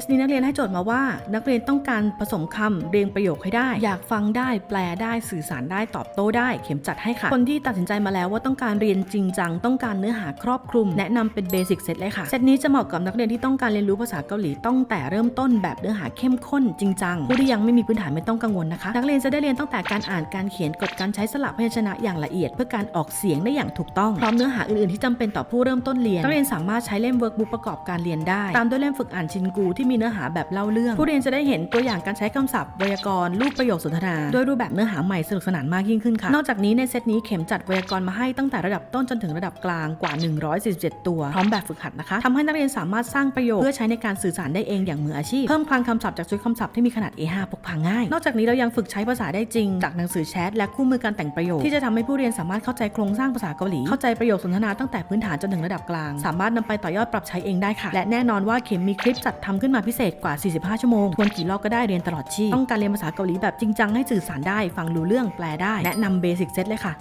สนี้นักเรียนให้โจทย์มาว่า นักเรียนต้องการผสมคำเรียงประโยคให้ได้ อยากฟังได้แปลได้สื่อสารได้ตอบโต้ได้ เข็มจัดให้ค่ะ คนที่ตัดสินใจมาแล้วว่าต้องการเรียนจริงจังต้องการเนื้อหาครอบคลุม แนะนำเป็นเบสิกเซตเลยค่ะเซตนี้จะเหมาะกับนักเรียนที่ต้องการเรียนรู้ภาษาเกาหลีตั้งแต่เริ่มต้นแบบเนื้อหาเข้มข้นจริงจังผู้ที่ยังไม่มีพื้นฐานไม่ต้องกังวลนะคะ นักเรียนจะได้เรียนตั้งแต่การอ่านการเขียนกฎการใช้สระพยัญชนะอย่างละเอียด เพื่อการออกเสียงได้อย่างถูกต้องพร้อมเนื้อหาอื่นๆที่จำเป็นต่อผู้เริ่มต้นเรียนนักเรียนสามารถใช้เล่มเวิร์กบุ๊กประกอบการเรียนได้ ตามด้วยเล่มฝึกอ่านชินกูที่มีเนื้อหาแบบเล่าเรื่อง ผู้เรียนจะได้เห็นตัวอย่างการใช้คำศัพท์ไวยากรณ์รูปประโยคสนทนา โดยรูปแบบเนื้อหาใหม่สนุกสนานมากยิ่งขึ้นค่ะ นอกจากนี้ในเซตนี้เข็มจัดไวยากรณ์มาให้ตั้งแต่ระดับต้นจนถึงระดับกลางกว่า 147 ตัว พร้อมแบบฝึกหัดนะคะทำให้นักเรียนสามารถสร้างประโยคเพื่อใช้ในการสื่อสารได้เองอย่างมืออาชีพ เพิ่มคลังคำศัพท์จากชุดคำศัพท์ที่มีขนาด A5 พกพาง่าย นอกจากนี้เรายังฝึกใช้ภาษาได้จริง จากหนังสือแชทและคู่มือการแต่งประโยคที่จะทำให้ผู้เรียนสามารถเข้าใจโครงสร้างภาษาเกาหลีเข้าใจประโยคสนทนาตั้งแต่พื้นฐานจนถึงระดับกลาง สามารถนำไปต่อยอดปรับใช้เองได้ค่ะ และแน่นอนว่าเข็มมีคลิปจัดทำขึ้นมาพิเศษกว่า 45 ชั่วโมง ทวนกี่รอบก็ได้เรียนตลอดชีพ ต้องการเรียนภาษาเกาหลีแบบจริงจังให้สื่อสารได้ ฟังรู้เรื่องแปลได้ แนะนำเบสิกเซตเลยค่ะ